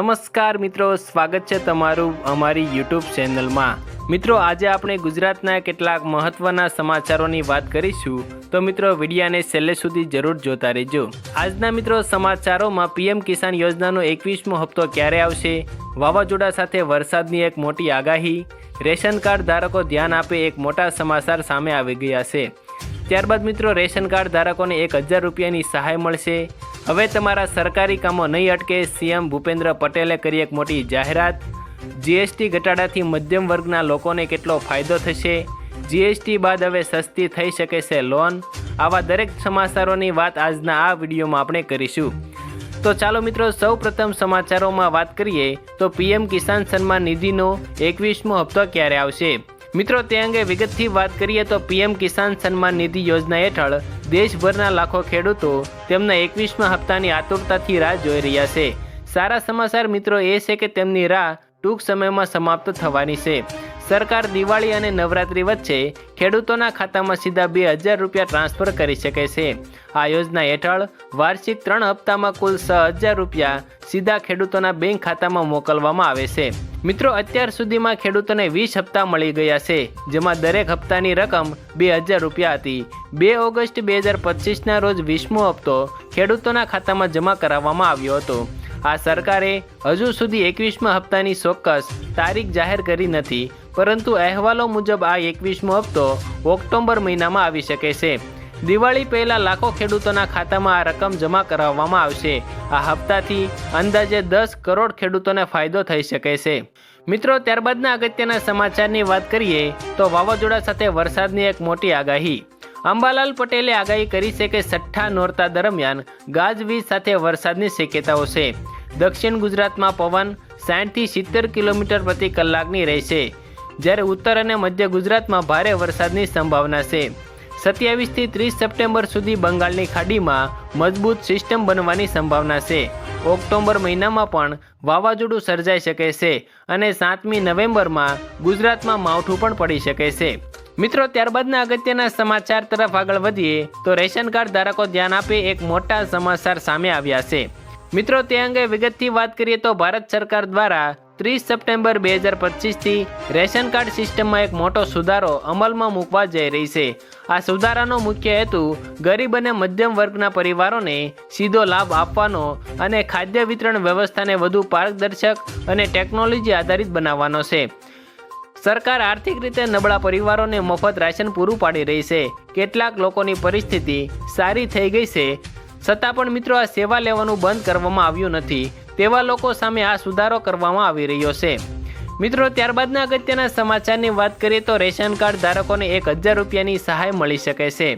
નમસ્કાર મિત્રો, સ્વાગત છે તમારું અમારી યુટ્યુબ ચેનલમાં. મિત્રો, આજે આપણે ગુજરાતના કેટલાક મહત્ત્વના સમાચારોની વાત કરીશું. તો મિત્રો, વિડીયાને છેલ્લે સુધી જરૂર જોતા રહેજો. આજના મિત્રો સમાચારોમાં પીએમ કિસાન યોજનાનો એકવીસમો હપ્તો ક્યારે આવશે? વાવાઝોડા સાથે વરસાદની એક મોટી આગાહી. રેશન કાર્ડ ધારકો ધ્યાન આપે એક મોટા સમાચાર સામે આવી ગયા છે. ત્યારબાદ મિત્રો, રેશન કાર્ડ ધારકોને એક હજાર રૂપિયાની સહાય મળશે. હવે તમારા સરકારી કામો નહીં અટકે, સીએમ ભૂપેન્દ્ર પટેલે કરી એક મોટી જાહેરાત. જીએસટી ઘટાડાથી મધ્યમ વર્ગના લોકોને કેટલો ફાયદો થશે? જીએસટી બાદ હવે સસ્તી થઈ શકે છે લોન? આવા દરેક સમાચારોની વાત આજના આ વિડીયોમાં આપણે કરીશું. તો ચાલો મિત્રો સૌ પ્રથમ સમાચારોમાં વાત કરીએ, તો પીએમ કિસાન સન્માન નિધિનો એકવીસમો હપ્તો ક્યારે આવશે? મિત્રો, તે અંગે વિગતથી વાત કરીએ તો પીએમ કિસાન સન્માન નિધિ યોજના હેઠળ દેશભરના લાખો ખેડૂતો તેમના એકવીસમા હપ્તાની આતુરતાથી રાહ જોઈ રહ્યા છે. સારા સમાચાર મિત્રો એ છે કે તેમની રાહ ટૂંક સમયમાં સમાપ્ત થવાની છે. સરકાર દિવાળી અને નવરાત્રી વચ્ચે ખેડૂતોના ખાતામાં સીધા બે હજાર રૂપિયા ટ્રાન્સફર કરી શકે છે. આ યોજના હેઠળ વાર્ષિક ત્રણ હપ્તામાં કુલ છ હજાર રૂપિયા સીધા ખેડૂતોના બેંક ખાતામાં મોકલવામાં આવે છે. મિત્રો, અત્યાર સુધીમાં ખેડૂતોને વીસ હપ્તા મળી ગયા છે, જેમાં દરેક હપ્તાની રકમ બે હજાર રૂપિયા હતી. બે ઓગસ્ટ બે હજાર પચીસના રોજ વીસમો હપ્તો ખેડૂતોના ખાતામાં જમા કરાવવામાં આવ્યો હતો. આ સરકારે હજુ સુધી એકવીસમા હપ્તાની ચોક્કસ તારીખ જાહેર કરી નથી, પરંતુ અહેવાલો મુજબ આ એકવીસમો હપ્તો ઓક્ટોબર મહિનામાં આવી શકે છે. દિવાળી પહેલાં લાખો ખેડૂતોના ખાતામાં આ રકમ જમા કરાવવામાં આવશે. આ હપ્તાથી અંદાજે દસ કરોડ ખેડૂતોને ફાયદો થઈ શકે છે. મિત્રો, ત્યારબાદના અગત્યના સમાચારની વાત કરીએ, તો વાવાઝોડા સાથે વરસાદની એક મોટી આગાહી. અંબાલાલ પટેલે આગાહી કરી છે કે છઠ્ઠા નોરતા દરમિયાન ગાજવીજ સાથે વરસાદની શક્યતાઓ છે. દક્ષિણ ગુજરાતમાં પવન સાઠથી સિત્તેર કિલોમીટર પ્રતિ કલાકની રહેશે. જ્યારે ઉત્તર અને મધ્ય ગુજરાતમાં ભારે વરસાદની સંભાવના છે. સત્યાવીસથી ત્રીસ સપ્ટેમ્બર સુધી બંગાળની ખાડીમાં મજબૂત સિસ્ટમ બનવાની સંભાવના છે. ઓક્ટોબર મહિનામાં પણ વાવાઝોડું સર્જાઈ શકે છે અને સાતમી નવેમ્બરમાં ગુજરાતમાં માવઠું પણ પડી શકે છે. મિત્રો, ત્યારબાદના અગત્યના સમાચાર તરફ આગળ વધીએ તો રેશન કાર્ડ ધારકો ધ્યાન આપે એક મોટા સમાચાર સામે આવ્યા છે. મિત્રો, તે અંગે વિગતથી વાત કરીએ તો ભારત સરકાર દ્વારા ત્રીસ સપ્ટેમ્બર બે હજાર પચીસથી રેશન કાર્ડ સિસ્ટમમાં એક મોટો સુધારો અમલમાં મૂકવા જઈ રહી છે. આ સુધારાનો મુખ્ય હેતુ ગરીબ અને મધ્યમ વર્ગના પરિવારોને સીધો લાભ આપવાનો અને ખાદ્ય વિતરણ વ્યવસ્થાને વધુ પારદર્શક અને ટેકનોલોજી આધારિત બનાવવાનો છે. સરકાર આર્થિક રીતે નબળા પરિવારોને મફત રાશન પૂરું પાડી રહી છે. કેટલાક લોકોની પરિસ્થિતિ સારી થઈ ગઈ છે. છતાં પણ મિત્રો આ સેવા લેવાનું બંધ કરવામાં આવ્યું નથી. તેવા લોકો સામે આ સુધારો કરવામાં આવી રહ્યો છે. મિત્રો, ત્યારબાદના અગત્યના સમાચારની વાત કરીએ તો રેશન કાર્ડ ધારકોને એક હજાર રૂપિયાની સહાય મળી શકે છે.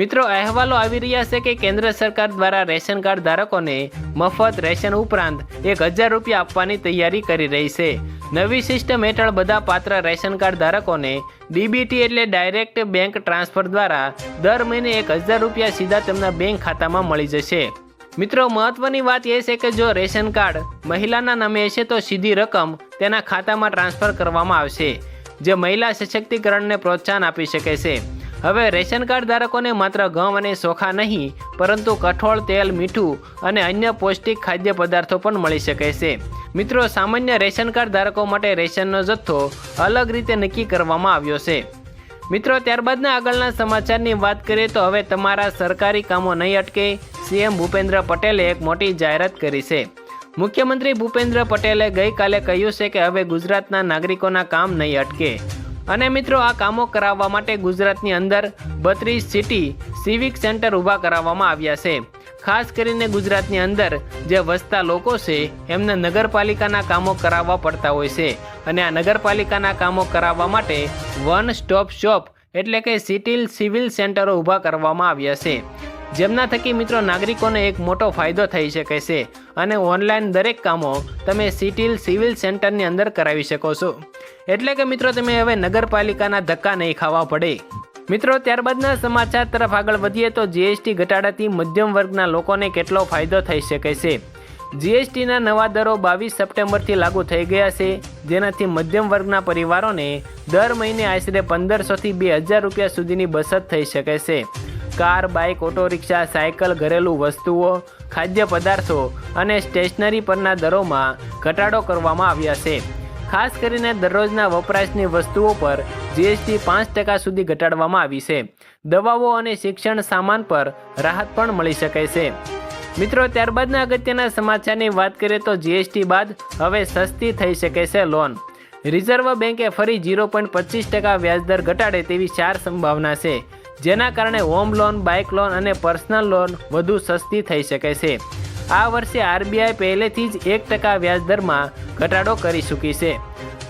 મિત્રો, અહેવાલો આવી રહ્યા છે કે કેન્દ્ર સરકાર દ્વારા રેશન કાર્ડ ધારકોને મફત રેશન ઉપરાંત એક હજાર રૂપિયા આપવાની તૈયારી કરી રહી છે. નવી સિસ્ટમ હેઠળ બધા પાત્ર રેશન કાર્ડ ધારકોને ડીબીટી એટલે ડાયરેક્ટ બેંક ટ્રાન્સફર દ્વારા દર મહિને એક હજાર રૂપિયા સીધા તેમના બેંક ખાતામાં મળી જશે. મિત્રો, મહત્વની વાત એ છે કે જો રેશન કાર્ડ મહિલાના નામે હશે તો સીધી રકમ તેના ખાતામાં ટ્રાન્સફર કરવામાં આવશે, જે મહિલા સશક્તિકરણને પ્રોત્સાહન આપી શકે છે. હવે રેશન કાર્ડ ધારકોને માત્ર ઘઉં અને ચોખા નહીં, પરંતુ કઠોળ તેલ, મીઠું અને અન્ય પૌષ્ટિક ખાદ્ય પદાર્થો પણ મળી શકે છે. મિત્રો, સામાન્ય રેશન કાર્ડ ધારકો માટે રેશનનો જથ્થો અલગ રીતે નક્કી કરવામાં આવ્યો છે. મિત્રો, ત્યારબાદના આગળના સમાચારની વાત કરીએ તો હવે તમારા સરકારી કામો નહીં અટકે સીએમ ભૂપેન્દ્ર પટેલે એક મોટી જાહેરાત કરી છે. મુખ્યમંત્રી ભૂપેન્દ્ર પટેલે ગઈકાલે કહ્યું છે કે હવે ગુજરાતના નાગરિકોના કામ નહીં અટકે. અને મિત્રો, આ કામો કરાવવા માટે ગુજરાતની અંદર બત્રીસ સિટી સિવિક સેન્ટર ઊભા કરાવવામાં આવ્યા છે. ખાસ કરીને ગુજરાતની અંદર જે વસતા લોકો છે, એમને નગરપાલિકાના કામો કરાવવા પડતા હોય છે. અને આ નગરપાલિકાના કામો કરાવવા માટે વન સ્ટોપ શોપ એટલે કે સિટીલ સિવિલ સેન્ટરો ઊભા કરવામાં આવ્યા છે. જેમના થકી મિત્રો નાગરિકોને એક મોટો ફાયદો થઈ શકે છે અને ઓનલાઈન દરેક કામો તમે સિટીલ સિવિલ સેન્ટરની અંદર કરાવી શકો છો. એટલે કે મિત્રો તમે હવે નગરપાલિકાના ધક્કા નહીં ખાવા પડે. મિત્રો ત્યારબાદના સમાચાર તરફ આગળ વધીએ તો જીએસટી ઘટાડાથી મધ્યમ વર્ગના લોકોને કેટલો ફાયદો થઈ શકે છે? જીએસટીના નવા દરો બાવીસ સપ્ટેમ્બરથી લાગુ થઈ ગયા છે. જેનાથી મધ્યમ વર્ગના પરિવારોને દર મહિને આશરે પંદરસોથી બે હજાર રૂપિયા સુધીની બચત થઈ શકે છે. Car, bike auto rickshaw cycle, ઘરેલું વસ્તુઓ, ખાદ્ય પદાર્થો અને સ્ટેશનરી પરના દરોમાં ઘટાડો કરવામાં આવ્યા છે. ખાસ કરીને દરરોજના વપરાશની વસ્તુઓ પર જીએસટી પાંચ ટકા સુધી ઘટાડવામાં આવી છે. દવાઓ અને શિક્ષણ સામાન પર રાહત પણ મળી શકે છે. મિત્રો, ત્યારબાદના અગત્યના સમાચારની વાત કરીએ તો જીએસટી બાદ હવે સસ્તી થઈ શકે છે લોન. રિઝર્વ બેન્કે ફરી ઝીરો પોઈન્ટ પચીસ ટકા વ્યાજદર ઘટાડે તેવી ચાર સંભાવના છે. જેના કારણે હોમ લોન, બાઇક લોન અને પર્સનલ લોન વધુ સસ્તી થઈ શકે છે. આ વર્ષે આરબીઆઈ પહેલેથી જ એક ટકા વ્યાજદરમાં ઘટાડો કરી ચૂકી છે.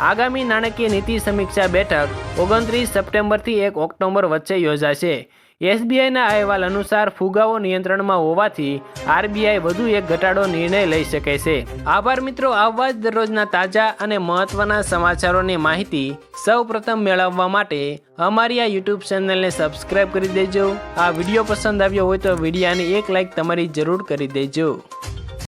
આગામી નાણાકીય નીતિ સમીક્ષા બેઠક ઓગણત્રીસ સપ્ટેમ્બરથી એક ઓક્ટોબર વચ્ચે યોજાશે. એસબીઆઈના અહેવાલ અનુસાર ફુગાવો નિયંત્રણમાં હોવાથી આરબીઆઈ વધુ એક ઘટાડો નિર્ણય લઈ શકે છે. આભાર મિત્રો આવા જ દરરોજના તાજા અને મહત્વના સમાચારોની માહિતી સૌ પ્રથમ મેળવવા માટે અમારી આ યુટ્યુબ ચેનલને સબસ્ક્રાઈબ કરી દેજો. આ વીડિયો પસંદ આવ્યો હોય તો વિડીયાને એક લાઈક તમારી જરૂર કરી દેજો.